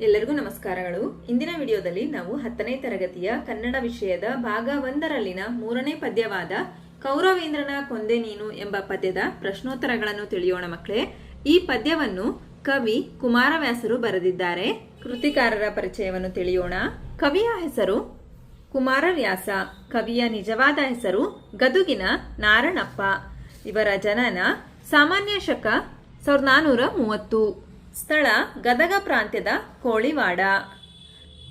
ಎಲ್ಲರಿಗೂ ನಮಸ್ಕಾರಗಳು. ಇಂದಿನ ವಿಡಿಯೋದಲ್ಲಿ ನಾವು ಹತ್ತನೇ ತರಗತಿಯ ಕನ್ನಡ ವಿಷಯದ ಭಾಗ ಒಂದರಲ್ಲಿನ ಮೂರನೇ ಪದ್ಯವಾದ ಕೌರವೇಂದ್ರನ ಕೊಂದೆ ನೀನು ಎಂಬ ಪದ್ಯದ ಪ್ರಶ್ನೋತ್ತರಗಳನ್ನು ತಿಳಿಯೋಣ ಮಕ್ಕಳೇ. ಈ ಪದ್ಯವನ್ನು ಕವಿ ಕುಮಾರವ್ಯಾಸರು ಬರೆದಿದ್ದಾರೆ. ಕೃತಿಕಾರರ ಪರಿಚಯವನ್ನು ತಿಳಿಯೋಣ. ಕವಿಯ ಹೆಸರು ಕುಮಾರವ್ಯಾಸ. ಕವಿಯ ನಿಜವಾದ ಹೆಸರು ಗದುಗಿನ ನಾರಣಪ್ಪ. ಇವರ ಜನನ ಸಾಮಾನ್ಯ ಶಕ ಸಾವಿರದ ನಾನ್ನೂರ ಮೂವತ್ತು. ಸ್ಥಳ ಗದಗ ಪ್ರಾಂತ್ಯದ ಕೋಳಿವಾಡ.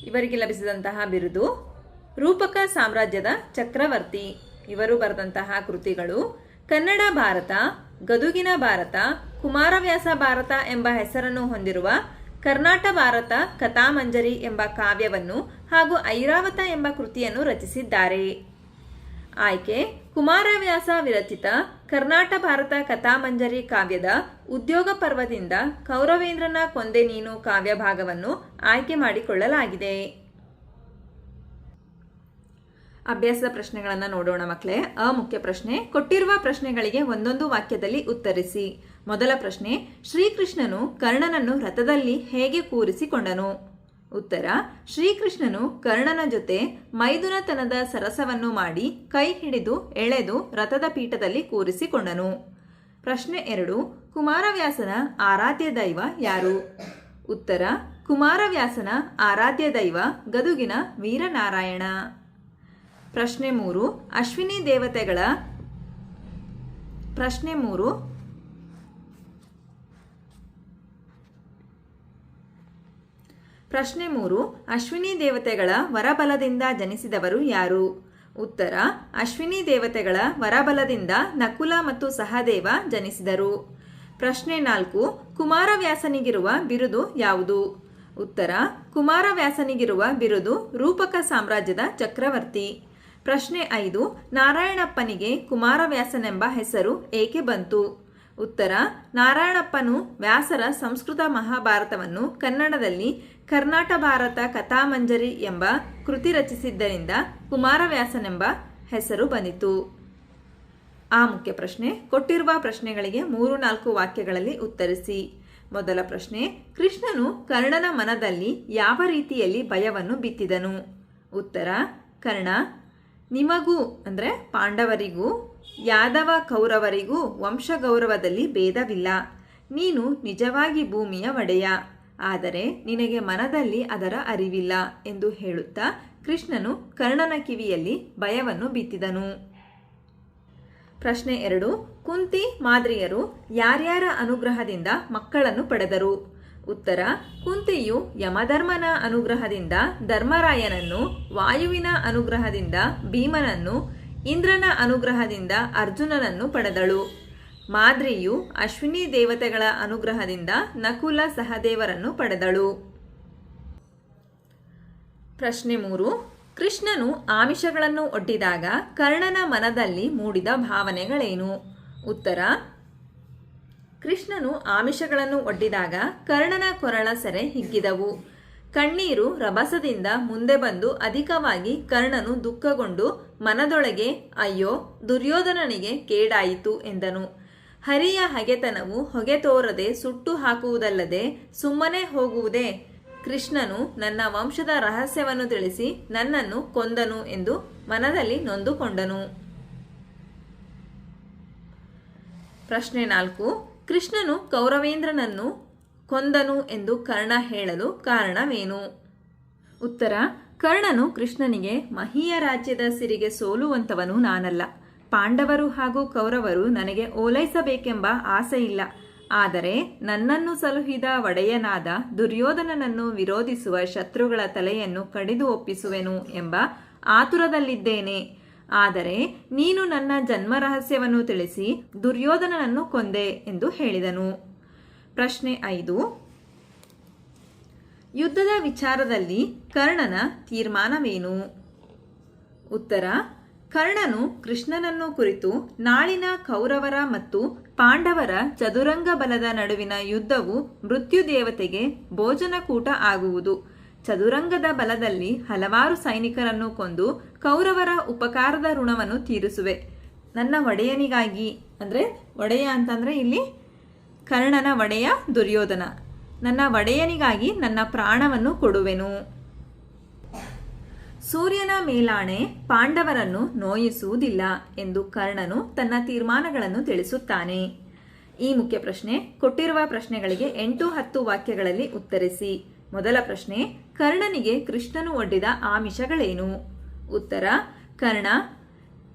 ಇವರಿಗೆ ಲಭಿಸಿದಂತಹ ಬಿರುದು ರೂಪಕ ಸಾಮ್ರಾಜ್ಯದ ಚಕ್ರವರ್ತಿ. ಇವರು ಬರೆದಂತಹ ಕೃತಿಗಳು ಕನ್ನಡ ಭಾರತ, ಗದುಗಿನ ಭಾರತ, ಕುಮಾರವ್ಯಾಸ ಭಾರತ ಎಂಬ ಹೆಸರನ್ನು ಹೊಂದಿರುವ ಕರ್ನಾಟ ಭಾರತ ಕಥಾಮಂಜರಿ ಎಂಬ ಕಾವ್ಯವನ್ನು ಹಾಗೂ ಐರಾವತ ಎಂಬ ಕೃತಿಯನ್ನು ರಚಿಸಿದ್ದಾರೆ. ಆಯ್ಕೆ ಕುಮಾರವ್ಯಾಸ ವಿರಚಿತ ಕರ್ನಾಟ ಭಾರತ ಕಥಾಮಂಜರಿ ಕಾವ್ಯದ ಉದ್ಯೋಗ ಪರ್ವದಿಂದ ಕೌರವೇಂದ್ರನ ಕೊಂದೆ ನೀನು ಕಾವ್ಯ ಭಾಗವನ್ನು ಆಯ್ಕೆ ಮಾಡಿಕೊಳ್ಳಲಾಗಿದೆ. ಅಭ್ಯಾಸದ ಪ್ರಶ್ನೆಗಳನ್ನು ನೋಡೋಣ ಮಕ್ಕಳೇ ಅ ಮುಖ್ಯ ಪ್ರಶ್ನೆ, ಕೊಟ್ಟಿರುವ ಪ್ರಶ್ನೆಗಳಿಗೆ ಒಂದೊಂದು ವಾಕ್ಯದಲ್ಲಿ ಉತ್ತರಿಸಿ. ಮೊದಲ ಪ್ರಶ್ನೆ, ಶ್ರೀಕೃಷ್ಣನು ಕರ್ಣನನ್ನು ರಥದಲ್ಲಿ ಹೇಗೆ ಕೂರಿಸಿಕೊಂಡನು? ಉತ್ತರ, ಶ್ರೀಕೃಷ್ಣನು ಕರ್ಣನ ಜೊತೆ ಮೈದುನತನದ ಸರಸವನ್ನು ಮಾಡಿ ಕೈ ಹಿಡಿದು ಎಳೆದು ರಥದ ಪೀಠದಲ್ಲಿ ಕೂರಿಸಿಕೊಂಡನು. ಪ್ರಶ್ನೆ ಎರಡು, ಕುಮಾರವ್ಯಾಸನ ಆರಾಧ್ಯ ದೈವ ಯಾರು? ಉತ್ತರ, ಕುಮಾರವ್ಯಾಸನ ಆರಾಧ್ಯ ದೈವ ಗದುಗಿನ ವೀರನಾರಾಯಣ. ಪ್ರಶ್ನೆ ಮೂರು, ಅಶ್ವಿನಿ ದೇವತೆಗಳ ಪ್ರಶ್ನೆ ಮೂರು ಪ್ರಶ್ನೆ ಮೂರು, ಅಶ್ವಿನಿ ದೇವತೆಗಳ ವರಬಲದಿಂದ ಜನಿಸಿದವರು ಯಾರು? ಉತ್ತರ, ಅಶ್ವಿನಿ ದೇವತೆಗಳ ವರಬಲದಿಂದ ನಕುಲ ಮತ್ತು ಸಹದೇವ ಜನಿಸಿದರು. ಪ್ರಶ್ನೆ ನಾಲ್ಕು, ಕುಮಾರವ್ಯಾಸನಿಗಿರುವ ಬಿರುದು ಯಾವುದು? ಉತ್ತರ, ಕುಮಾರವ್ಯಾಸನಿಗಿರುವ ಬಿರುದು ರೂಪಕ ಸಾಮ್ರಾಜ್ಯದ ಚಕ್ರವರ್ತಿ. ಪ್ರಶ್ನೆ ಐದು, ನಾರಾಯಣಪ್ಪನಿಗೆ ಕುಮಾರವ್ಯಾಸನೆಂಬ ಹೆಸರು ಏಕೆ ಬಂತು? ಉತ್ತರ, ನಾರಾಯಣಪ್ಪನು ವ್ಯಾಸರ ಸಂಸ್ಕೃತ ಮಹಾಭಾರತವನ್ನು ಕನ್ನಡದಲ್ಲಿ ಕರ್ನಾಟ ಭಾರತ ಕಥಾಮಂಜರಿ ಎಂಬ ಕೃತಿ ರಚಿಸಿದ್ದರಿಂದ ಕುಮಾರವ್ಯಾಸನೆಂಬ ಹೆಸರು ಬಂದಿತು. ಆ ಮುಖ್ಯ ಪ್ರಶ್ನೆ, ಕೊಟ್ಟಿರುವ ಪ್ರಶ್ನೆಗಳಿಗೆ ಮೂರು ನಾಲ್ಕು ವಾಕ್ಯಗಳಲ್ಲಿ ಉತ್ತರಿಸಿ. ಮೊದಲ ಪ್ರಶ್ನೆ, ಕೃಷ್ಣನು ಕರ್ಣನ ಮನದಲ್ಲಿ ಯಾವ ರೀತಿಯಲ್ಲಿ ಭಯವನ್ನು ಬಿತ್ತಿದನು? ಉತ್ತರ, ಕರ್ಣ, ನಿಮಗೂ ಅಂದರೆ ಪಾಂಡವರಿಗೂ, ಯಾದವ ಕೌರವರಿಗೂ ವಂಶಗೌರವದಲ್ಲಿ ಭೇದವಿಲ್ಲ. ನೀನು ನಿಜವಾಗಿ ಭೂಮಿಯ ಒಡೆಯ. ಆದರೆ ನಿನಗೆ ಮನದಲ್ಲಿ ಅದರ ಅರಿವಿಲ್ಲ ಎಂದು ಹೇಳುತ್ತಾ ಕೃಷ್ಣನು ಕರ್ಣನ ಕಿವಿಯಲ್ಲಿ ಭಯವನ್ನು ಬಿತ್ತಿದನು. ಪ್ರಶ್ನೆ ಎರಡು, ಕುಂತಿ ಮಾದ್ರಿಯರು ಯಾರ್ಯಾರ ಅನುಗ್ರಹದಿಂದ ಮಕ್ಕಳನ್ನು ಪಡೆದರು? ಉತ್ತರ, ಕುಂತಿಯು ಯಮಧರ್ಮನ ಅನುಗ್ರಹದಿಂದ ಧರ್ಮರಾಯನನ್ನು, ವಾಯುವಿನ ಅನುಗ್ರಹದಿಂದ ಭೀಮನನ್ನು, ಇಂದ್ರನ ಅನುಗ್ರಹದಿಂದ ಅರ್ಜುನನನ್ನು ಪಡೆದಳು. ಮಾದ್ರಿಯು ಅಶ್ವಿನಿ ದೇವತೆಗಳ ಅನುಗ್ರಹದಿಂದ ನಕುಲ ಸಹದೇವರನ್ನು ಪಡೆದಳು. ಪ್ರಶ್ನೆ ಮೂರು. ಕೃಷ್ಣನು ಆಮಿಷಗಳನ್ನು ಒಡ್ಡಿದಾಗ ಕರ್ಣನ ಮನದಲ್ಲಿ ಮೂಡಿದ ಭಾವನೆಗಳೇನು? ಉತ್ತರ. ಕೃಷ್ಣನು ಆಮಿಷಗಳನ್ನು ಒಡ್ಡಿದಾಗ ಕರ್ಣನ ಕೊರಳ ಸೆರೆ ಹಿಗ್ಗಿದವು. ಕಣ್ಣೀರು ರಭಸದಿಂದ ಮುಂದೆ ಬಂದು ಅಧಿಕವಾಗಿ ಕರ್ಣನು ದುಃಖಗೊಂಡು ಮನದೊಳಗೆ, ಅಯ್ಯೋ, ದುರ್ಯೋಧನನಿಗೆ ಕೇಡಾಯಿತು ಎಂದನು. ಹರಿಯ ಹಗೆತನವು ಹೊಗೆ ತೋರದೆ ಸುಟ್ಟು ಹಾಕುವುದಲ್ಲದೆ ಸುಮ್ಮನೆ ಹೋಗುವುದೇ? ಕೃಷ್ಣನು ನನ್ನ ವಂಶದ ರಹಸ್ಯವನ್ನು ತಿಳಿಸಿ ನನ್ನನ್ನು ಕೊಂದನು ಎಂದು ಮನದಲ್ಲಿ ನೊಂದುಕೊಂಡನು. ಪ್ರಶ್ನೆ ನಾಲ್ಕು. ಕೃಷ್ಣನು ಕೌರವೇಂದ್ರನನ್ನು ಕೊಂದನು ಎಂದು ಕರ್ಣ ಹೇಳಲು ಕಾರಣವೇನು? ಉತ್ತರ. ಕರ್ಣನು ಕೃಷ್ಣನಿಗೆ ಮಹೀಯ ರಾಜ್ಯದ ಸಿರಿಗೆ ಸೋಲುವಂತವನು ನಾನಲ್ಲ. ಪಾಂಡವರು ಹಾಗೂ ಕೌರವರು ನನಗೆ ಓಲೈಸಬೇಕೆಂಬ ಆಸೆಯಿಲ್ಲ. ಆದರೆ ನನ್ನನ್ನು ಸಲುಹಿದ ಒಡೆಯನಾದ ದುರ್ಯೋಧನನನ್ನು ವಿರೋಧಿಸುವ ಶತ್ರುಗಳ ತಲೆಯನ್ನು ಕಡಿದು ಒಪ್ಪಿಸುವೆನು ಎಂಬ ಆತುರದಲ್ಲಿದ್ದೇನೆ. ಆದರೆ ನೀನು ನನ್ನ ಜನ್ಮ ರಹಸ್ಯವನ್ನು ತಿಳಿಸಿ ದುರ್ಯೋಧನನನ್ನು ಕೊಂದೆ ಎಂದು ಹೇಳಿದನು. ಪ್ರಶ್ನೆ ಐದು. ಯುದ್ಧದ ವಿಚಾರದಲ್ಲಿ ಕರ್ಣನ ತೀರ್ಮಾನವೇನು? ಉತ್ತರ ಕರ್ಣನು ಕೃಷ್ಣನನ್ನು ಕುರಿತು ನಾಳಿನ ಕೌರವರ ಮತ್ತು ಪಾಂಡವರ ಚದುರಂಗ ಬಲದ ನಡುವಿನ ಯುದ್ಧವು ಮೃತ್ಯುದೇವತೆಗೆ ಭೋಜನಕೂಟ ಆಗುವುದು. ಚದುರಂಗದ ಬಲದಲ್ಲಿ ಹಲವಾರು ಸೈನಿಕರನ್ನು ಕೊಂದು ಕೌರವರ ಉಪಕಾರದ ಋಣವನ್ನು ತೀರಿಸುವೆ. ನನ್ನ ಒಡೆಯನಿಗಾಗಿ, ಅಂದರೆ ಒಡೆಯ ಅಂತಂದರೆ ಇಲ್ಲಿ ಕರ್ಣನ ಒಡೆಯ ದುರ್ಯೋಧನ. ನನ್ನ ಒಡೆಯನಿಗಾಗಿ ನನ್ನ ಪ್ರಾಣವನ್ನು ಕೊಡುವೆನು. ಸೂರ್ಯನ ಮೇಲಾಣೆ ಪಾಂಡವರನ್ನು ನೋಯಿಸುವುದಿಲ್ಲ ಎಂದು ಕರ್ಣನು ತನ್ನ ತೀರ್ಮಾನಗಳನ್ನು ತಿಳಿಸುತ್ತಾನೆ. ಈ ಮುಖ್ಯ ಪ್ರಶ್ನೆ ಕೊಟ್ಟಿರುವ ಪ್ರಶ್ನೆಗಳಿಗೆ ಎಂಟು ಹತ್ತು ವಾಕ್ಯಗಳಲ್ಲಿ ಉತ್ತರಿಸಿ. ಮೊದಲ ಪ್ರಶ್ನೆ, ಕರ್ಣನಿಗೆ ಕೃಷ್ಣನು ಒಡ್ಡಿದ ಆಮಿಷಗಳೇನು? ಉತ್ತರ, ಕರ್ಣ,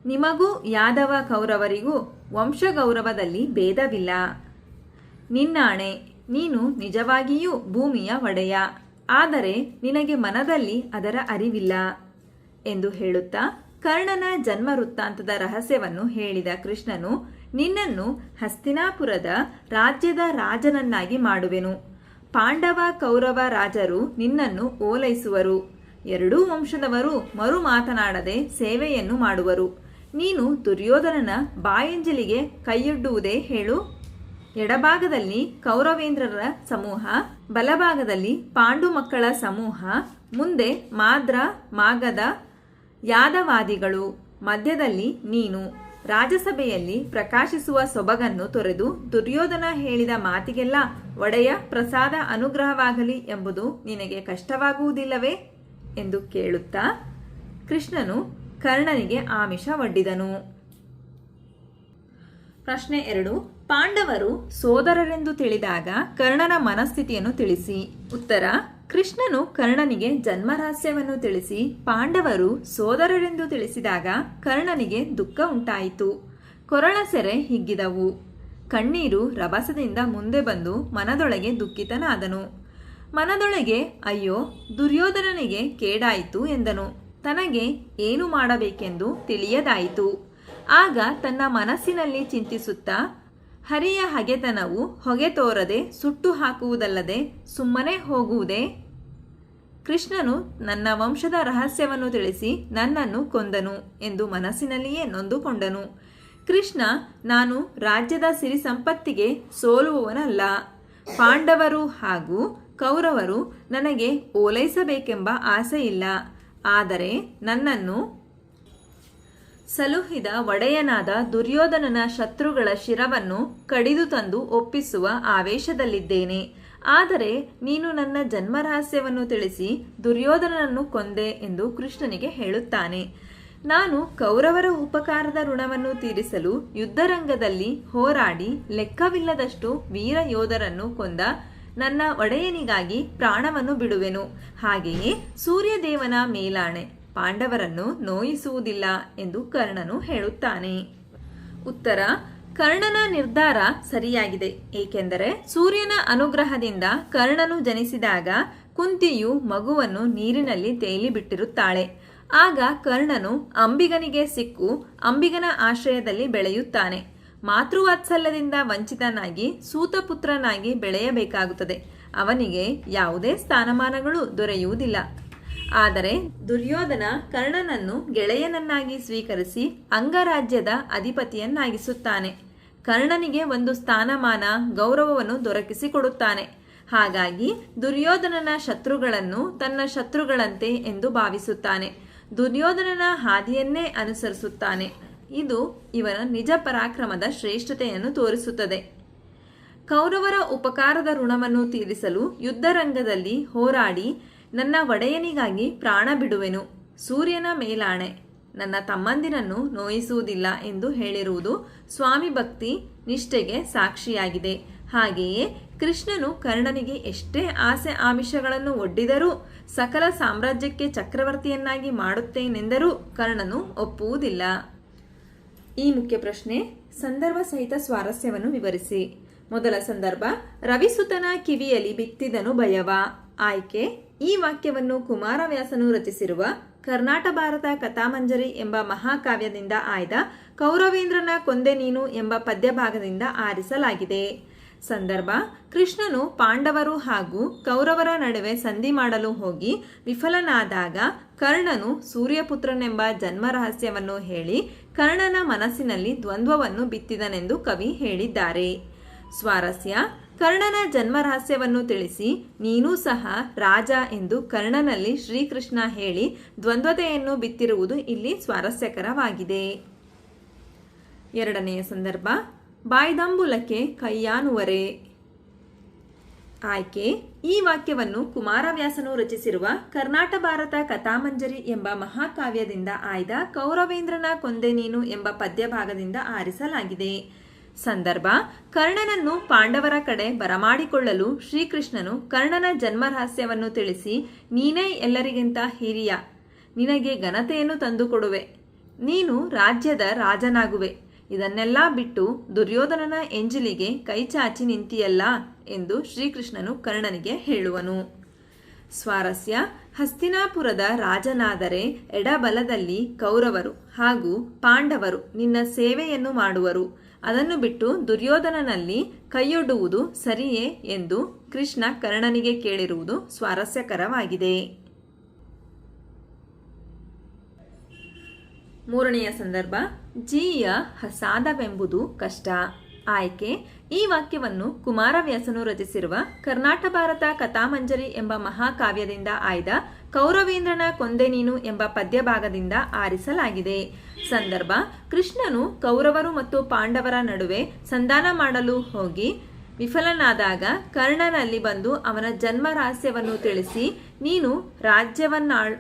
ನಿಮಗೂ ಯಾದವ ಕೌರವರಿಗೂ ವಂಶಗೌರವದಲ್ಲಿ ಭೇದವಿಲ್ಲ. ನಿನ್ನಾಣೆ, ನೀನು ನಿಜವಾಗಿಯೂ ಭೂಮಿಯ ಒಡೆಯ. ಆದರೆ ನಿನಗೆ ಮನದಲ್ಲಿ ಅದರ ಅರಿವಿಲ್ಲ ಎಂದು ಹೇಳುತ್ತಾ ಕರ್ಣನ ಜನ್ಮ ವೃತ್ತಾಂತದ ರಹಸ್ಯವನ್ನು ಹೇಳಿದ ಕೃಷ್ಣನು, ನಿನ್ನನ್ನು ಹಸ್ತಿನಾಪುರದ ರಾಜ್ಯದ ರಾಜನನ್ನಾಗಿ ಮಾಡುವೆನು. ಪಾಂಡವ ಕೌರವ ರಾಜರು ನಿನ್ನನ್ನು ಓಲೈಸುವರು. ಎರಡೂ ವಂಶದವರು ಮರು ಮಾತನಾಡದೆ ಸೇವೆಯನ್ನು ಮಾಡುವರು. ನೀನು ದುರ್ಯೋಧನನ ಬಾಯಂಜಲಿಗೆ ಕೈಯೊಡ್ಡುವುದೇ ಹೇಳು. ಎಡಭಾಗದಲ್ಲಿ ಕೌರವೇಂದ್ರರ ಸಮೂಹ, ಬಲಭಾಗದಲ್ಲಿ ಪಾಂಡು ಮಕ್ಕಳ ಸಮೂಹ, ಮುಂದೆ ಮಾದ್ರ ಮಾಗದ ಯಾದವಾದಿಗಳು, ಮಧ್ಯದಲ್ಲಿ ನೀನು. ರಾಜಸಭೆಯಲ್ಲಿ ಪ್ರಕಾಶಿಸುವ ಸೊಬಗನ್ನು ತೊರೆದು ದುರ್ಯೋಧನ ಹೇಳಿದ ಮಾತಿಗೆಲ್ಲ ಒಡೆಯ ಪ್ರಸಾದ ಅನುಗ್ರಹವಾಗಲಿ ಎಂಬುದು ನಿನಗೆ ಕಷ್ಟವಾಗುವುದಿಲ್ಲವೇ? ಎಂದು ಕೇಳುತ್ತಾ ಕೃಷ್ಣನು ಕರ್ಣನಿಗೆ ಆಮಿಷ ಒಡ್ಡಿದನು. ಪ್ರಶ್ನೆ ಎರಡು. ಪಾಂಡವರು ಸೋದರರೆಂದು ತಿಳಿದಾಗ ಕರ್ಣನ ಮನಸ್ಥಿತಿಯನ್ನು ತಿಳಿಸಿ. ಉತ್ತರ, ಕೃಷ್ಣನು ಕರ್ಣನಿಗೆ ಜನ್ಮರಹಸ್ಯವನ್ನು ತಿಳಿಸಿ ಪಾಂಡವರು ಸೋದರರೆಂದು ತಿಳಿಸಿದಾಗ ಕರ್ಣನಿಗೆ ದುಃಖ ಉಂಟಾಯಿತು. ಕೊರಳ ಸೆರೆ ಹಿಗ್ಗಿದವು. ಕಣ್ಣೀರು ರಭಸದಿಂದ ಮುಂದೆ ಬಂದು ಮನದೊಳಗೆ ದುಃಖಿತನಾದನು. ಮನದೊಳಗೆ, ಅಯ್ಯೋ, ದುರ್ಯೋಧನನಿಗೆ ಕೇಡಾಯಿತು ಎಂದನು. ತನಗೆ ಏನು ಮಾಡಬೇಕೆಂದು ತಿಳಿಯದಾಯಿತು. ಆಗ ತನ್ನ ಮನಸ್ಸಿನಲ್ಲಿ ಚಿಂತಿಸುತ್ತಾ ಹರಿಯ ಹಗೆತನವು ಹೊಗೆ ತೋರದೆ ಸುಟ್ಟು ಹಾಕುವುದಲ್ಲದೆ ಸುಮ್ಮನೆ ಹೋಗುವುದೇ? ಕೃಷ್ಣನು ನನ್ನ ವಂಶದ ರಹಸ್ಯವನ್ನು ತಿಳಿಸಿ ನನ್ನನ್ನು ಕೊಂದನು ಎಂದು ಮನಸ್ಸಿನಲ್ಲಿಯೇ ನೊಂದುಕೊಂಡನು. ಕೃಷ್ಣ, ನಾನು ರಾಜ್ಯದ ಸಿರಿ ಸಂಪತ್ತಿಗೆ ಸೋಲುವವನಲ್ಲ. ಪಾಂಡವರು ಹಾಗೂ ಕೌರವರು ನನಗೆ ಓಲೈಸಬೇಕೆಂಬ ಆಸೆಯಿಲ್ಲ. ಆದರೆ ನನ್ನನ್ನು ಸಲುಹಿದ ಒಡೆಯನಾದ ದುರ್ಯೋಧನನ ಶತ್ರುಗಳ ಶಿರವನ್ನು ಕಡಿದು ತಂದು ಒಪ್ಪಿಸುವ ಆವೇಶದಲ್ಲಿದ್ದೇನೆ. ಆದರೆ ನೀನು ನನ್ನ ಜನ್ಮರಹಸ್ಯವನ್ನು ತಿಳಿಸಿ ದುರ್ಯೋಧನನನ್ನು ಕೊಂದೆ ಎಂದು ಕೃಷ್ಣನಿಗೆ ಹೇಳುತ್ತಾನೆ. ನಾನು ಕೌರವರ ಉಪಕಾರದ ಋಣವನ್ನು ತೀರಿಸಲು ಯುದ್ಧರಂಗದಲ್ಲಿ ಹೋರಾಡಿ ಲೆಕ್ಕವಿಲ್ಲದಷ್ಟು ವೀರ ಯೋಧರನ್ನು ಕೊಂದ ನನ್ನ ಒಡೆಯನಿಗಾಗಿ ಪ್ರಾಣವನ್ನು ಬಿಡುವೆನು. ಹಾಗೆಯೇ ಸೂರ್ಯದೇವನ ಮೇಲಾಣೆ. ಪಾಂಡವರನ್ನು ನೋಯಿಸುವುದಿಲ್ಲ ಎಂದು ಕರ್ಣನು ಹೇಳುತ್ತಾನೆ. ಉತ್ತರ, ಕರ್ಣನ ನಿರ್ಧಾರ ಸರಿಯಾಗಿದೆ, ಏಕೆಂದರೆ ಸೂರ್ಯನ ಅನುಗ್ರಹದಿಂದ ಕರ್ಣನು ಜನಿಸಿದಾಗ ಕುಂತಿಯು ಮಗುವನ್ನು ನೀರಿನಲ್ಲಿ ತೇಲಿ ಬಿಟ್ಟಿರುತ್ತಾಳೆ ಆಗ ಕರ್ಣನು ಅಂಬಿಗನಿಗೆ ಸಿಕ್ಕು ಅಂಬಿಗನ ಆಶ್ರಯದಲ್ಲಿ ಬೆಳೆಯುತ್ತಾನೆ. ಮಾತೃವಾತ್ಸಲ್ಯದಿಂದ ವಂಚಿತನಾಗಿ ಸೂತಪುತ್ರನಾಗಿ ಬೆಳೆಯಬೇಕಾಗುತ್ತದೆ. ಅವನಿಗೆ ಯಾವುದೇ ಸ್ಥಾನಮಾನಗಳು ದೊರೆಯುವುದಿಲ್ಲ. ಆದರೆ ದುರ್ಯೋಧನ ಕರ್ಣನನ್ನು ಗೆಳೆಯನನ್ನಾಗಿ ಸ್ವೀಕರಿಸಿ ಅಂಗರಾಜ್ಯದ ಅಧಿಪತಿಯನ್ನಾಗಿಸುತ್ತಾನೆ. ಕರ್ಣನಿಗೆ ಒಂದು ಸ್ಥಾನಮಾನ, ಗೌರವವನ್ನು ದೊರಕಿಸಿಕೊಡುತ್ತಾನೆ ಹಾಗಾಗಿ ದುರ್ಯೋಧನನ ಶತ್ರುಗಳನ್ನು ತನ್ನ ಶತ್ರುಗಳಂತೆ ಎಂದು ಭಾವಿಸುತ್ತಾನೆ. ದುರ್ಯೋಧನನ ಹಾದಿಯನ್ನೇ ಅನುಸರಿಸುತ್ತಾನೆ. ಇದು ಇವನ ನಿಜ ಪರಾಕ್ರಮದ ಶ್ರೇಷ್ಠತೆಯನ್ನು ತೋರಿಸುತ್ತದೆ. ಕೌರವರ ಉಪಕಾರದ ಋಣವನ್ನು ತೀರಿಸಲು ಯುದ್ಧರಂಗದಲ್ಲಿ ಹೋರಾಡಿ ನನ್ನ ಒಡೆಯನಿಗಾಗಿ ಪ್ರಾಣ ಬಿಡುವೆನು. ಸೂರ್ಯನ ಮೇಲಾಣೆ. ನನ್ನ ತಮ್ಮಂದಿರನ್ನು ನೋಯಿಸುವುದಿಲ್ಲ ಎಂದು ಹೇಳಿರುವುದು ಸ್ವಾಮಿ ಭಕ್ತಿ ನಿಷ್ಠೆಗೆ ಸಾಕ್ಷಿಯಾಗಿದೆ. ಹಾಗೆಯೇ ಕೃಷ್ಣನು ಕರ್ಣನಿಗೆ ಎಷ್ಟೇ ಆಸೆ ಆಮಿಷಗಳನ್ನು ಒಡ್ಡಿದರೂ ಸಕಲ ಸಾಮ್ರಾಜ್ಯಕ್ಕೆ ಚಕ್ರವರ್ತಿಯನ್ನಾಗಿ ಮಾಡುತ್ತೇನೆಂದರೂ ಕರ್ಣನು ಒಪ್ಪುವುದಿಲ್ಲ. ಈ ಮುಖ್ಯ ಪ್ರಶ್ನೆ ಸಂದರ್ಭ ಸಹಿತ ಸ್ವಾರಸ್ಯವನ್ನು ವಿವರಿಸಿ. ಮೊದಲ ಸಂದರ್ಭ, ರವಿಸುತನ ಕಿವಿಯಲ್ಲಿ ಬಿತ್ತಿದನು ಭಯವ. ಆಯ್ಕೆ ಈ ವಾಕ್ಯವನ್ನು ಕುಮಾರವ್ಯಾಸನು ರಚಿಸಿರುವ ಕರ್ನಾಟ ಭಾರತ ಕಥಾಮಂಜರಿ ಎಂಬ ಮಹಾಕಾವ್ಯದಿಂದ ಆಯ್ದ ಕೌರವೇಂದ್ರನ ಕೊಂದೆ ನೀನು ಎಂಬ ಪದ್ಯಭಾಗದಿಂದ ಆರಿಸಲಾಗಿದೆ. ಸಂದರ್ಭ, ಕೃಷ್ಣನು ಪಾಂಡವರು ಹಾಗೂ ಕೌರವರ ನಡುವೆ ಸಂಧಿ ಮಾಡಲು ಹೋಗಿ ವಿಫಲನಾದಾಗ ಕರ್ಣನು ಸೂರ್ಯಪುತ್ರನೆಂಬ ಜನ್ಮ ರಹಸ್ಯವನ್ನು ಹೇಳಿ ಕರ್ಣನ ಮನಸ್ಸಿನಲ್ಲಿ ದ್ವಂದ್ವವನ್ನು ಬಿತ್ತಿದನೆಂದು ಕವಿ ಹೇಳಿದ್ದಾರೆ. ಸ್ವಾರಸ್ಯ ಕರ್ಣನ ಜನ್ಮ ರಹಸ್ಯವನ್ನು ತಿಳಿಸಿ, ನೀನೂ ಸಹ ರಾಜ ಎಂದು ಕರ್ಣನಲ್ಲಿ ಶ್ರೀಕೃಷ್ಣ ಹೇಳಿ ದ್ವಂದ್ವತೆಯನ್ನು ಬಿತ್ತಿರುವುದು ಇಲ್ಲಿ ಸ್ವಾರಸ್ಯಕರವಾಗಿದೆ. ಎರಡನೆಯ ಸಂದರ್ಭ, ಬಾಯ್ದಂಬುಲಕ್ಕೆ ಕೈಯಾನುವರೆ. ಆಯ್ಕೆ, ಈ ವಾಕ್ಯವನ್ನು ಕುಮಾರವ್ಯಾಸನು ರಚಿಸಿರುವ ಕರ್ನಾಟ ಭಾರತ ಕಥಾಮಂಜರಿ ಎಂಬ ಮಹಾಕಾವ್ಯದಿಂದ ಆಯ್ದ ಕೌರವೇಂದ್ರನ ಕೊಂದೆ ನೀನು ಎಂಬ ಪದ್ಯಭಾಗದಿಂದ ಆರಿಸಲಾಗಿದೆ. ಸಂದರ್ಭ, ಕರ್ಣನನ್ನು ಪಾಂಡವರ ಕಡೆ ಬರಮಾಡಿಕೊಳ್ಳಲು ಶ್ರೀಕೃಷ್ಣನು ಕರ್ಣನ ಜನ್ಮರಹಸ್ಯವನ್ನು ತಿಳಿಸಿ, ನೀನೇ ಎಲ್ಲರಿಗಿಂತ ಹಿರಿಯ, ನಿನಗೆ ಘನತೆಯನ್ನು ತಂದುಕೊಡುವೆ. ನೀನು ರಾಜ್ಯದ ರಾಜನಾಗುವೆ. ಇದನ್ನೆಲ್ಲ ಬಿಟ್ಟು ದುರ್ಯೋಧನನ ಎಂಜಿಲಿಗೆ ಕೈಚಾಚಿ ನಿಂತಿಯಲ್ಲ ಎಂದು ಶ್ರೀಕೃಷ್ಣನು ಕರ್ಣನಿಗೆ ಹೇಳುವನು. ಸ್ವಾರಸ್ಯ, ಹಸ್ತಿನಾಪುರದ ರಾಜನಾದರೆ ಎಡಬಲದಲ್ಲಿ ಕೌರವರು ಹಾಗೂ ಪಾಂಡವರು ನಿನ್ನ ಸೇವೆಯನ್ನು ಮಾಡುವರು. ಅದನ್ನು ಬಿಟ್ಟು ದುರ್ಯೋಧನನಲ್ಲಿ ಕೈಯೊಡ್ಡುವುದು ಸರಿಯೇ ಎಂದು ಕೃಷ್ಣ ಕರ್ಣನಿಗೆ ಕೇಳಿರುವುದು ಸ್ವಾರಸ್ಯಕರವಾಗಿದೆ. ಮೂರನೆಯ ಸಂದರ್ಭ, ಜೀಯ ಹಸಾದವೆಂಬುದು ಕಷ್ಟ. ಆಯ್ಕೆ, ಈ ವಾಕ್ಯವನ್ನು ಕುಮಾರವ್ಯಾಸನು ರಚಿಸಿರುವ ಕರ್ನಾಟ ಭಾರತ ಕಥಾಮಂಜರಿ ಎಂಬ ಮಹಾಕಾವ್ಯದಿಂದ ಆಯ್ದ ಕೌರವೇಂದ್ರನ ಕೊಂದೆ ನೀನು ಎಂಬ ಪದ್ಯಭಾಗದಿಂದ ಆರಿಸಲಾಗಿದೆ. ಸಂದರ್ಭ, ಕೃಷ್ಣನು ಕೌರವರು ಮತ್ತು ಪಾಂಡವರ ನಡುವೆ ಸಂಧಾನ ಮಾಡಲು ಹೋಗಿ ವಿಫಲನಾದಾಗ ಕರ್ಣನಲ್ಲಿ ಬಂದು ಅವನ ಜನ್ಮ ರಹಸ್ಯವನ್ನು ತಿಳಿಸಿ ನೀನು ರಾಜ್ಯವನ್ನಾಳ್,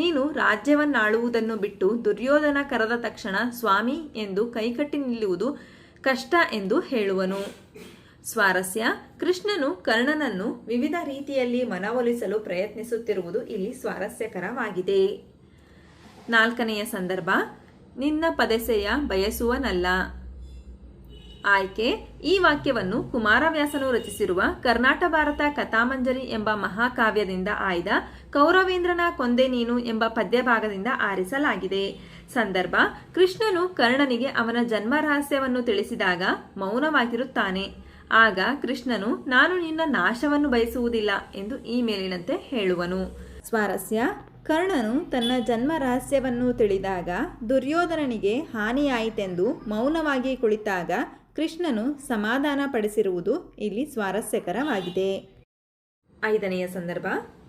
ನೀನು ರಾಜ್ಯವನ್ನಾಳುವುದನ್ನು ಬಿಟ್ಟು ದುರ್ಯೋಧನ ಕರೆದ ತಕ್ಷಣ ಸ್ವಾಮಿ ಎಂದು ಕೈಕಟ್ಟಿ ನಿಲ್ಲುವುದು ಕಷ್ಟ ಎಂದು ಹೇಳುವನು. ಸ್ವಾರಸ್ಯ. ಕೃಷ್ಣನು ಕರ್ಣನನ್ನು ವಿವಿಧ ರೀತಿಯಲ್ಲಿ ಮನವೊಲಿಸಲು ಪ್ರಯತ್ನಿಸುತ್ತಿರುವುದು ಇಲ್ಲಿ ಸ್ವಾರಸ್ಯಕರವಾಗಿದೆ. ನಾಲ್ಕನೆಯ ಸಂದರ್ಭ. ನಿನ್ನ ಪದಸೆಯ ಬಯಸುವನಲ್ಲ. ಆಯ್ಕೆ. ಈ ವಾಕ್ಯವನ್ನು ಕುಮಾರವ್ಯಾಸನು ರಚಿಸಿರುವ ಕರ್ನಾಟ ಭಾರತ ಕಥಾಮಂಜರಿ ಎಂಬ ಮಹಾಕಾವ್ಯದಿಂದ ಆಯ್ದ ಕೌರವೇಂದ್ರನ ಕೊಂದೆ ನೀನು ಎಂಬ ಪದ್ಯಭಾಗದಿಂದ ಆರಿಸಲಾಗಿದೆ. ಸಂದರ್ಭ. ಕೃಷ್ಣನು ಕರ್ಣನಿಗೆ ಅವನ ಜನ್ಮ ರಹಸ್ಯವನ್ನು ತಿಳಿಸಿದಾಗ ಮೌನವಾಗಿರುತ್ತಾನೆ. ಆಗ ಕೃಷ್ಣನು, ನಾನು ನಿನ್ನ ನಾಶವನ್ನು ಬಯಸುವುದಿಲ್ಲ ಎಂದು ಈ ಮೇಲಿನಂತೆ ಹೇಳುವನು. ಸ್ವಾರಸ್ಯ, ಕರ್ಣನು ತನ್ನ ಜನ್ಮ ರಹಸ್ಯವನ್ನು ತಿಳಿದಾಗ ದುರ್ಯೋಧನನಿಗೆ ಹಾನಿಯಾಯಿತೆಂದು ಮೌನವಾಗಿ ಕುಳಿತಾಗ ಕೃಷ್ಣನು ಸಮಾಧಾನ ಪಡಿಸಿರುವುದು ಇಲ್ಲಿ ಸ್ವಾರಸ್ಯಕರವಾಗಿದೆ. ಐದನೆಯ ಸಂದರ್ಭ,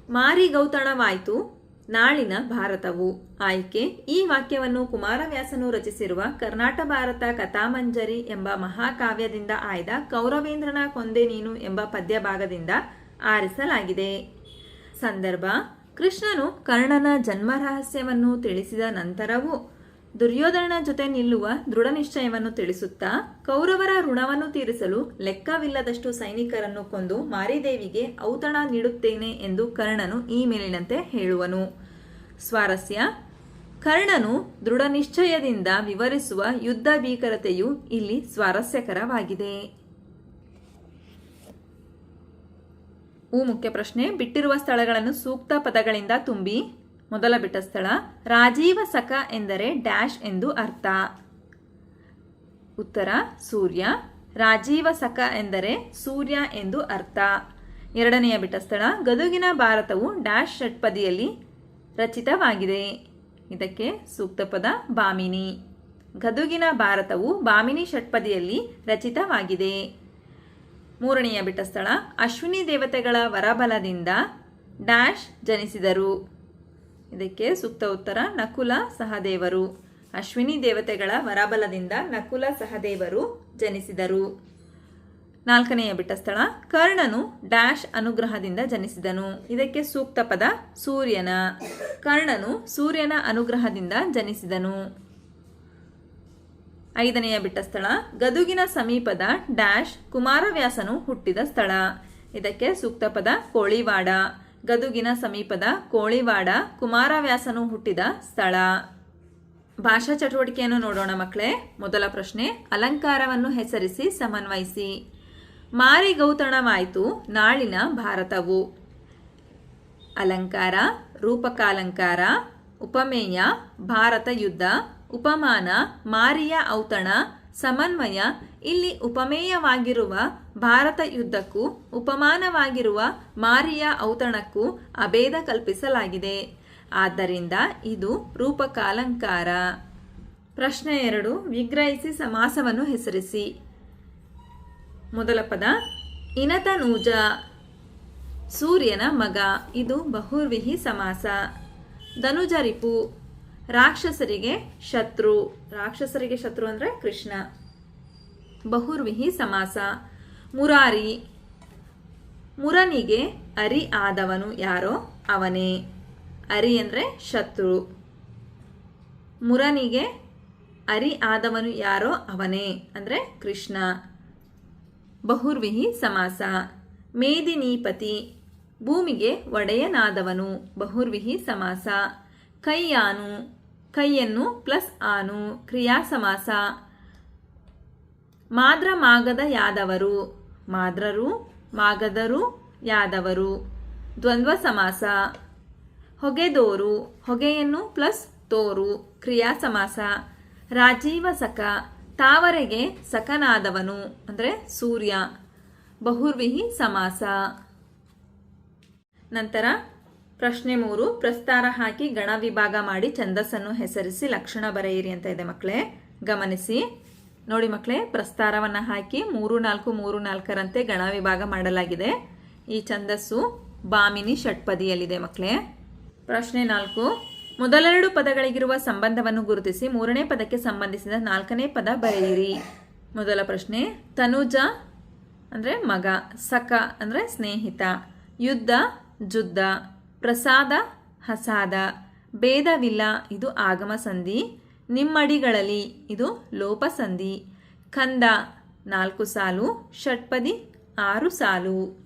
ಮಾರಿ ಗೌತಣವಾಯಿತು ನಾಳಿನ ಭಾರತವು. ಆಯ್ಕೆ, ಈ ವಾಕ್ಯವನ್ನು ಕುಮಾರವ್ಯಾಸನು ರಚಿಸಿರುವ ಕರ್ನಾಟ ಭಾರತ ಕಥಾಮಂಜರಿ ಎಂಬ ಮಹಾಕಾವ್ಯದಿಂದ ಆಯ್ದ ಕೌರವೇಂದ್ರನ ಕೊಂದೆ ನೀನು ಎಂಬ ಪದ್ಯಭಾಗದಿಂದ ಆರಿಸಲಾಗಿದೆ. ಸಂದರ್ಭ, ಕೃಷ್ಣನು ಕರ್ಣನ ಜನ್ಮ ರಹಸ್ಯವನ್ನು ತಿಳಿಸಿದ ನಂತರವೂ ದುರ್ಯೋಧನನ ಜೊತೆ ನಿಲ್ಲುವ ದೃಢ ನಿಶ್ಚಯವನ್ನು ತಿಳಿಸುತ್ತಾ ಕೌರವರ ಋಣವನ್ನು ತೀರಿಸಲು ಲೆಕ್ಕವಿಲ್ಲದಷ್ಟು ಸೈನಿಕರನ್ನು ಕೊಂದು ಮಾರಿದೇವಿಗೆ ಔತಣ ನೀಡುತ್ತೇನೆ ಎಂದು ಕರ್ಣನು ಈ ಮೇಲಿನಂತೆ ಹೇಳುವನು. ಸ್ವಾರಸ್ಯ. ಕರ್ಣನು ದೃಢ ನಿಶ್ಚಯದಿಂದ ವಿವರಿಸುವ ಯುದ್ಧ ಭೀಕರತೆಯು ಇಲ್ಲಿ ಸ್ವಾರಸ್ಯಕರವಾಗಿದೆ. ಮುಖ್ಯ ಪ್ರಶ್ನೆ. ಬಿಟ್ಟಿರುವ ಸ್ಥಳಗಳನ್ನು ಸೂಕ್ತ ಪದಗಳಿಂದ ತುಂಬಿ ಮೊದಲ ಬಿಟ್ಟ ಸ್ಥಳ ರಾಜೀವ ಸಖ ಎಂದರೆ ಡ್ಯಾಶ್ ಎಂದು ಅರ್ಥ. ಉತ್ತರ, ಸೂರ್ಯ. ರಾಜೀವ ಸಖ ಎಂದರೆ ಸೂರ್ಯ ಎಂದು ಅರ್ಥ. ಎರಡನೆಯ ಬಿಟ್ಟ ಸ್ಥಳ ಗದುಗಿನ ಭಾರತವು ಡ್ಯಾಶ್ ಷಟ್ಪದಿಯಲ್ಲಿ ರಚಿತವಾಗಿದೆ. ಇದಕ್ಕೆ ಸೂಕ್ತ ಪದ ಬಾಮಿನಿ. ಗದುಗಿನ ಭಾರತವು ಬಾಮಿನಿ ಷಟ್ಪದಿಯಲ್ಲಿ ರಚಿತವಾಗಿದೆ. ಮೂರನೆಯ ಬಿಟ್ಟ ಸ್ಥಳ ಅಶ್ವಿನಿ ದೇವತೆಗಳ ವರಬಲದಿಂದ ಡ್ಯಾಶ್ ಜನಿಸಿದರು. ಇದಕ್ಕೆ ಸೂಕ್ತ ಉತ್ತರ, ನಕುಲ ಸಹದೇವರು. ಅಶ್ವಿನಿ ದೇವತೆಗಳ ವರಬಲದಿಂದ ನಕುಲ ಸಹದೇವರು ಜನಿಸಿದರು. ನಾಲ್ಕನೆಯ ಬಿಟ್ಟ ಸ್ಥಳ ಕರ್ಣನು ಡ್ಯಾಶ್ ಅನುಗ್ರಹದಿಂದ ಜನಿಸಿದನು. ಇದಕ್ಕೆ ಸೂಕ್ತ ಪದ, ಸೂರ್ಯನ. ಕರ್ಣನು ಸೂರ್ಯನ ಅನುಗ್ರಹದಿಂದ ಜನಿಸಿದನು. ಐದನೆಯ ಬಿಟ್ಟ ಸ್ಥಳ ಗದುಗಿನ ಸಮೀಪದ ಡ್ಯಾಶ್ ಕುಮಾರವ್ಯಾಸನು ಹುಟ್ಟಿದ ಸ್ಥಳ. ಇದಕ್ಕೆ ಸೂಕ್ತ ಪದ, ಕೋಳಿವಾಡ. ಗದುಗಿನ ಸಮೀಪದ ಕೋಳಿವಾಡ ಕುಮಾರವ್ಯಾಸನು ಹುಟ್ಟಿದ ಸ್ಥಳ. ಭಾಷಾ ಚಟುವಟಿಕೆಯನ್ನು ನೋಡೋಣ ಮಕ್ಕಳೇ. ಮೊದಲ ಪ್ರಶ್ನೆ, ಅಲಂಕಾರವನ್ನು ಹೆಸರಿಸಿ ಸಮನ್ವಯಿಸಿ. ಮಾರಿ ಗೌತಣವಾಯಿತು, ನಾಳಿನ ಭಾರತವು. ಅಲಂಕಾರ, ರೂಪಕಾಲಂಕಾರ, ಉಪಮೇಯ, ಭಾರತ ಯುದ್ಧ, ಉಪಮಾನ, ಮಾರಿಯ ಔತಣ, ಸಮನ್ವಯ ಇಲ್ಲಿ ಉಪಮೇಯವಾಗಿರುವ ಭಾರತ ಯುದ್ಧಕ್ಕೂ, ಉಪಮಾನವಾಗಿರುವ ಮಾರಿಯ ಔತಣಕ್ಕೂ ಅಭೇದ ಕಲ್ಪಿಸಲಾಗಿದೆ. ಆದ್ದರಿಂದ ಇದು ರೂಪಕಾಲಂಕಾರ. ಪ್ರಶ್ನೆ ಎರಡು, ವಿಗ್ರಹಿಸಿ ಸಮಾಸವನ್ನು ಹೆಸರಿಸಿ. ಮೊದಲ ಪದ ಇನತನೂಜ ಸೂರ್ಯನ ಮಗ. ಇದು ಬಹುರ್ವಿಹಿ ಸಮಾಸ. ಧನುಜರಿಪು ರಾಕ್ಷಸರಿಗೆ ಶತ್ರು. ರಾಕ್ಷಸರಿಗೆ ಶತ್ರು ಅಂದರೆ ಕೃಷ್ಣ. ಬಹುರ್ವಿಹಿ ಸಮಾಸ. ಮುರಾರಿ. ಮುರನಿಗೆ ಅರಿ ಆದವನು ಯಾರೋ ಅವನೇ. ಅರಿ ಅಂದರೆ ಶತ್ರು. ಮುರನಿಗೆ ಅರಿ ಆದವನು ಯಾರೋ ಅವನೇ ಅಂದರೆ ಕೃಷ್ಣ. ಬಹುರ್ವಿಹಿ ಸಮಾಸ. ಮೇದಿನೀಪತಿ. ಭೂಮಿಗೆ ಒಡೆಯನಾದವನು ಬಹುರ್ವಿಹಿ ಸಮಾಸ. ಕೈಯಾನು. ಕೈಯನ್ನು ಪ್ಲಸ್ ಆನು. ಕ್ರಿಯಾ ಸಮಾಸ ಮಾದ್ರ ಮಾಗದ ಯಾದವರು ಮಾದ್ರರು, ಮಾಗದರು, ಯಾದವರು. ದ್ವಂದ್ವ ಸಮಾಸ ಹೊಗೆದೋರು, ಹೊಗೆಯನ್ನು ಪ್ಲಸ್ ತೋರು ಕ್ರಿಯಾ ಸಮಾಸ ರಾಜೀವ ಸಖ ತಾವರೆಗೆ ಸಖನಾದವನು ಅಂದರೆ ಸೂರ್ಯ. ಬಹುರ್ವಿಹಿ ಸಮಾಸ. ನಂತರ ಪ್ರಶ್ನೆ ಮೂರು, ಪ್ರಸ್ತಾರ ಹಾಕಿ ಗಣ ವಿಭಾಗ ಮಾಡಿ ಛಂದಸ್ಸನ್ನು ಹೆಸರಿಸಿ ಲಕ್ಷಣ ಬರೆಯಿರಿ ಅಂತ ಇದೆ ಮಕ್ಕಳೇ. ಗಮನಿಸಿ. ನೋಡಿ ಮಕ್ಕಳೇ, ಪ್ರಸ್ತಾರವನ್ನು ಹಾಕಿ ಮೂರು ನಾಲ್ಕು ಮೂರು ನಾಲ್ಕರಂತೆ ಗಣ ವಿಭಾಗ ಮಾಡಲಾಗಿದೆ. ಈ ಛಂದಸ್ಸು ಬಾಮಿನಿ ಷಟ್ಪದಿಯಲ್ಲಿದೆ ಮಕ್ಕಳೇ. ಪ್ರಶ್ನೆ ನಾಲ್ಕು, ಮೊದಲೆರಡು ಪದಗಳಿಗಿರುವ ಸಂಬಂಧವನ್ನು ಗುರುತಿಸಿ ಮೂರನೇ ಪದಕ್ಕೆ ಸಂಬಂಧಿಸಿದ ನಾಲ್ಕನೇ ಪದ ಬರೆಯಿರಿ. ಮೊದಲ ಪ್ರಶ್ನೆ, ತನುಜ ಅಂದರೆ ಮಗ, ಸಖ ಅಂದರೆ ಸ್ನೇಹಿತ, ಯುದ್ಧ, ಜುದ್ಧ, ಪ್ರಸಾದ, ಹಸಾದ, ಭೇದವಿಲ್ಲ, ಇದು ಆಗಮ ಸಂಧಿ ನಿಮ್ಮಡಿಗಳಲ್ಲಿ ಇದು ಲೋಪಸಂಧಿ. ಖಂದ ನಾಲ್ಕು ಸಾಲು, ಷಟ್ಪದಿ ಆರು ಸಾಲು.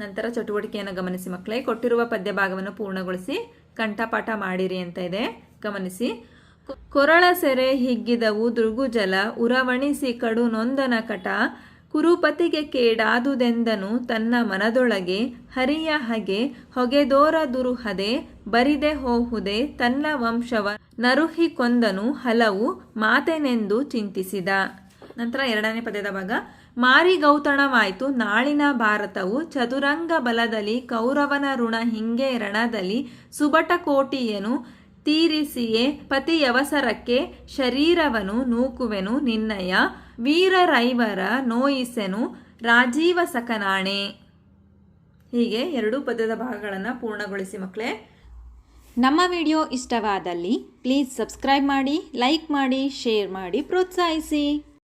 ನಂತರ ಚಟುವಟಿಕೆಯನ್ನು ಗಮನಿಸಿ. ಮಕ್ಕಳೇ, ಕೊಟ್ಟಿರುವ ಪದ್ಯ ಭಾಗವನ್ನು ಪೂರ್ಣಗೊಳಿಸಿ, ಕಂಠಪಾಠ ಮಾಡಿರಿ ಅಂತ ಇದೆ. ಗಮನಿಸಿ. ಕೊರಳ ಸೆರೆ ಹಿಗ್ಗಿದವು, ದುರ್ಗುಜಲ, ಉರವಣಿಸಿ ಕಡು ನೊಂದನ ಕಟ ಕುರುಪತಿಗೆ ಕೇಡಾದುದೆಂದನು ತನ್ನ ಮನದೊಳಗೆ ಹರಿಯ ಹಗೆ ಹೊಗೆದೋರ ದುರುಹದೆ ಬರಿದೆ ಹೋಹುದೆ ತನ್ನ ವಂಶವ ನರುಹಿ ಕೊಂದನು ಹಲವು ಮಾತೆನೆಂದು ಚಿಂತಿಸಿದ. ನಂತರ ಎರಡನೇ ಪದ್ಯದ ಭಾಗ ಮಾರಿ ಗೌತಣವಾಯಿತು ನಾಳಿನ ಭಾರತವು ಚದುರಂಗ ಬಲದಲ್ಲಿ ಕೌರವನ ಋಣ ಹಿಂಗೆ ರಣದಲ್ಲಿ ಸುಬಟ ಕೋಟಿಯನು ತೀರಿಸಿಯೇ ಪತಿಯವಸರಕ್ಕೆ ಶರೀರವನು ನೂಕುವೆನು ನಿನ್ನಯ ವೀರರೈವರ ನೋಯಿಸೆನು ರಾಜೀವ ಸಕನಾಣೆ ಹೀಗೆ ಎರಡು ಪದ್ಯದ ಭಾಗಗಳನ್ನು ಪೂರ್ಣಗೊಳಿಸಿ ಮಕ್ಕಳೇ ನಮ್ಮ ವಿಡಿಯೋ ಇಷ್ಟವಾದಲ್ಲಿ ಪ್ಲೀಸ್ ಸಬ್ಸ್ಕ್ರೈಬ್ ಮಾಡಿ, ಲೈಕ್ ಮಾಡಿ, ಶೇರ್ ಮಾಡಿ, ಪ್ರೋತ್ಸಾಹಿಸಿ.